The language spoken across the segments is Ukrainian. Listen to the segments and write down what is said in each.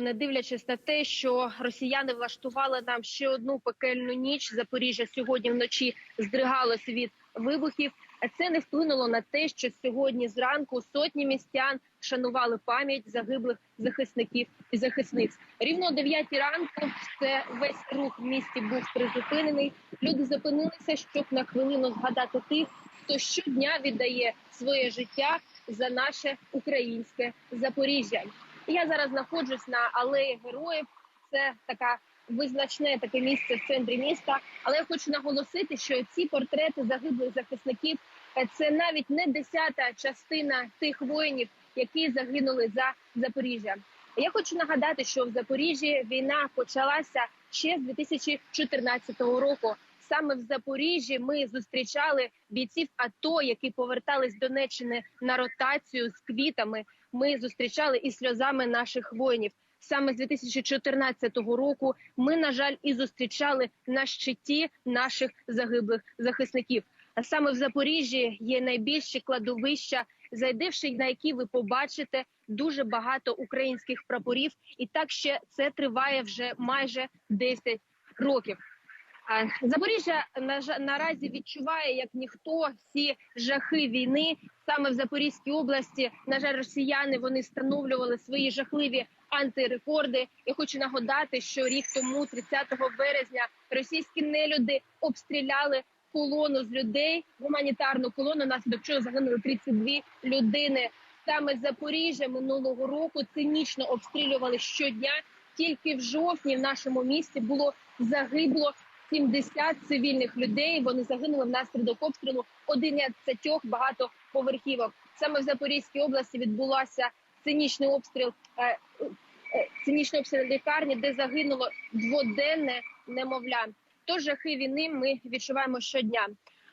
Не дивлячись на те, що росіяни влаштували нам ще одну пекельну ніч. Запоріжжя сьогодні вночі здригалось від вибухів. Це не вплинуло на те, що сьогодні зранку сотні містян шанували пам'ять загиблих захисників і захисниць. Рівно о 9 ранку це весь рух в місті був призупинений. Люди зупинилися, щоб на хвилину згадати тих, хто щодня віддає своє життя за наше українське Запоріжжя. Я зараз знаходжусь на алеї героїв. Це така визначне таке місце в центрі міста. Але я хочу наголосити, що ці портрети загиблих захисників е, це навіть не десята частина тих воїнів, які загинули за Запоріжжя. Я хочу нагадати, що в Запоріжжі війна почалася ще з 2014 року. Саме в Запоріжжі ми зустрічали бійців АТО, які повертались з Донеччини на ротацію з квітами. Ми зустрічали і сльозами наших воїнів. Саме з 2014 року ми, на жаль, і зустрічали на щиті наших загиблих захисників. А саме в Запоріжжі є найбільші кладовища, зайдивши на які ви побачите дуже багато українських прапорів, і так ще це триває вже майже 10 років. Запоріжжя наразі відчуває як ніхто всі жахи війни. Саме в Запорізькій області, на жаль, росіяни вони встановлювали свої жахливі антирекорди. Я хочу нагадати, що рік тому, 30 березня, російські нелюди обстріляли колону з людей, гуманітарну колону, внаслідок чого загинули 32 людини. Саме Запоріжжя минулого року цинічно обстрілювали щодня. Тільки в жовтні в нашому місті було загибло 70 цивільних людей. Вони загинули внаслідок обстрілу 11 багатоповерхівок. Саме в Запорізькій області відбулася цинічний обстріл. е, е, Цинічний обстріл лікарні, де загинуло дводенне немовля. Тож жахи війни ми відчуваємо щодня.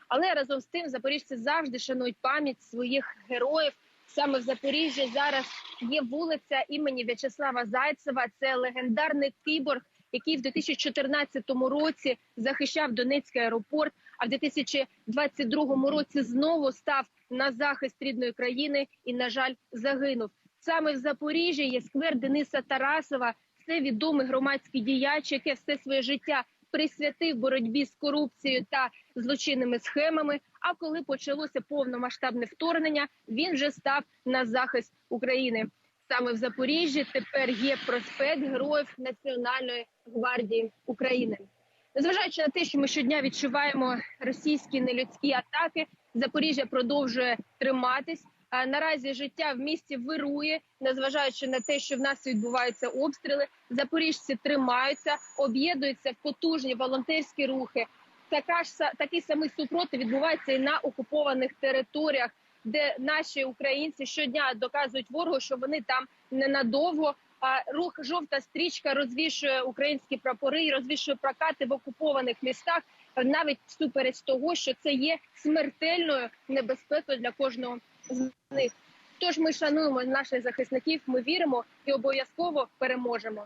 Але разом з тим запоріжці завжди шанують пам'ять своїх героїв. Саме в Запоріжжі зараз є вулиця імені В'ячеслава Зайцева. Це легендарний кіборг, який в 2014 році захищав Донецький аеропорт. А в 2022 році знову став на захист рідної країни і, на жаль, загинув. Саме в Запоріжжі є сквер Дениса Тарасова. Це відомий громадський діяч, який все своє життя присвятив боротьбі з корупцією та злочинними схемами. А коли почалося повномасштабне вторгнення, він вже став на захист України. Саме в Запоріжжі тепер є проспект Героїв Національної гвардії України. Незважаючи на те, що ми щодня відчуваємо російські нелюдські атаки, Запоріжжя продовжує триматись. А наразі життя в місті вирує, незважаючи на те, що в нас відбуваються обстріли. Запоріжці тримаються, об'єднуються в потужні волонтерські рухи. Така ж такий самий супротив відбувається і на окупованих територіях, де наші українці щодня доказують ворогу, що вони там ненадовго. А рух жовта стрічка розвішує українські прапори і розвішує прокати в окупованих містах, навіть всупереч того, що це є смертельною небезпекою для кожного з них. Тож ми шануємо наших захисників. Ми віримо і обов'язково переможемо.